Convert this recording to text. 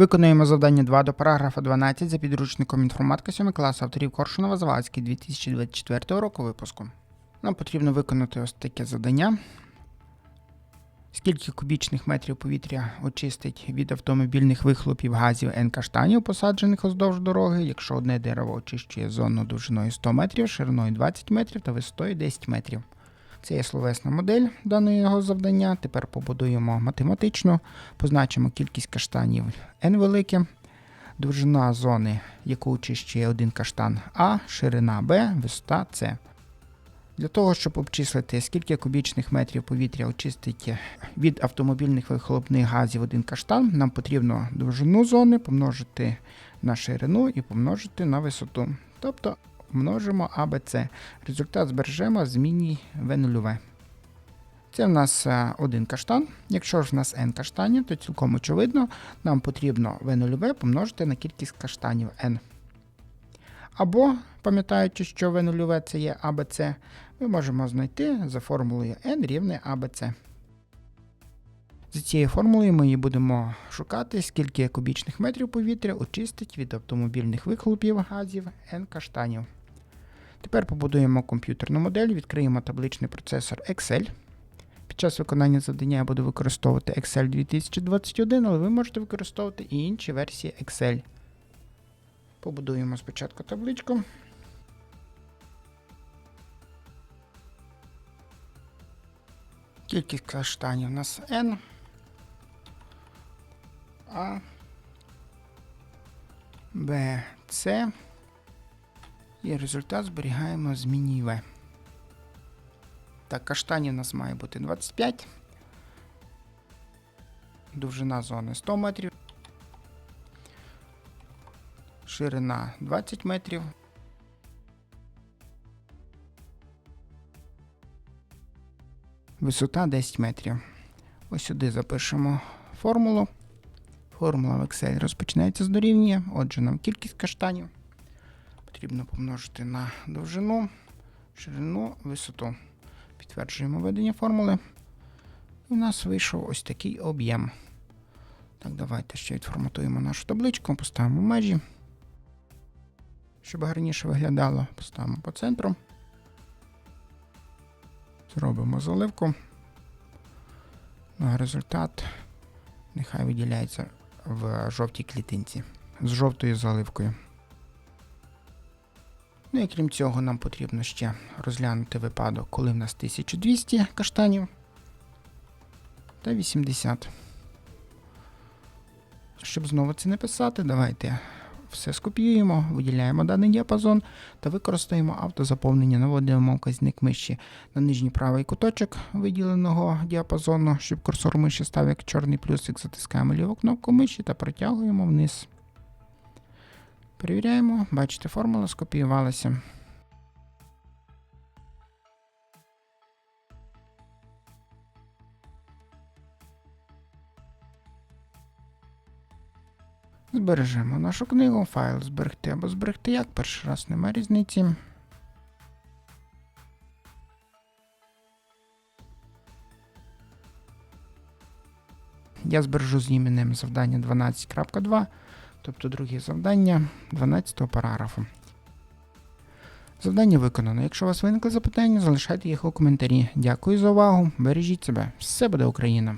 Виконуємо завдання 2 до параграфа 12 за підручником інформатика 7 класу авторів Коршунова Завадський 2024 року випуску. Нам потрібно виконати ось таке завдання. Скільки кубічних метрів повітря очистить від автомобільних вихлопів газів N-каштанів, посаджених уздовж дороги, якщо одне дерево очищує зону довжиною 100 метрів, шириною 20 метрів та висотою 10 метрів. Це є словесна модель даного завдання. Тепер побудуємо математично, позначимо кількість каштанів n велике, довжина зони, яку очищує один каштан А, ширина Б, висота С. Для того, щоб обчислити, скільки кубічних метрів повітря очистить від автомобільних вихлопних газів один каштан, нам потрібно довжину зони помножити на ширину і помножити на висоту. Тобто множимо С. Результат збережемо в зміні В нульове. Це в нас е, один каштан. Якщо ж в нас n каштанів, то цілком очевидно, нам потрібно В нульове помножити на кількість каштанів n. Або, пам'ятаючи, що В нульове це є АБЦ, ми можемо знайти за формулою n рівне АБЦ. За цією формулою ми її будемо шукати, скільки кубічних метрів повітря очистить від автомобільних вихлопів газів n каштанів. Тепер побудуємо комп'ютерну модель, відкриємо табличний процесор Excel. Під час виконання завдання я буду використовувати Excel 2021, але ви можете використовувати і інші версії Excel. Побудуємо спочатку табличку. Кількість каштанів у нас N. А. Б, С. І результат зберігаємо зміні В. Так, каштанів у нас має бути 25. Довжина зони 100 метрів. Ширина 20 метрів. Висота 10 метрів. Ось сюди запишемо формулу. Формула в Excel розпочинається з дорівнює. Отже, нам кількість каштанів потрібно помножити на довжину, ширину, висоту. Підтверджуємо введення формули. І у нас вийшов ось такий об'єм. Так, давайте ще відформатуємо нашу табличку, поставимо межі. Щоб гарніше виглядало, поставимо по центру. Зробимо заливку. Ну, а результат нехай виділяється в жовтій клітинці з жовтою заливкою. Ну і крім цього, нам потрібно ще розглянути випадок, коли в нас 1200 каштанів та 80. Щоб знову це не писати, давайте все скопіюємо, виділяємо даний діапазон та використаємо автозаповнення. Наводимо вказник миші на нижній правий куточок виділеного діапазону, щоб курсор миші став як чорний плюсик, затискаємо ліву кнопку миші та протягуємо вниз. Перевіряємо, бачите, формула скопіювалася. Збережемо нашу книгу, файл зберегти або зберегти як, перший раз немає різниці. Я збережу з іменем завдання 12.2, тобто друге завдання 12 параграфу. Завдання виконано. Якщо у вас виникли запитання, залишайте їх у коментарі. Дякую за увагу. Бережіть себе. Все буде Україна!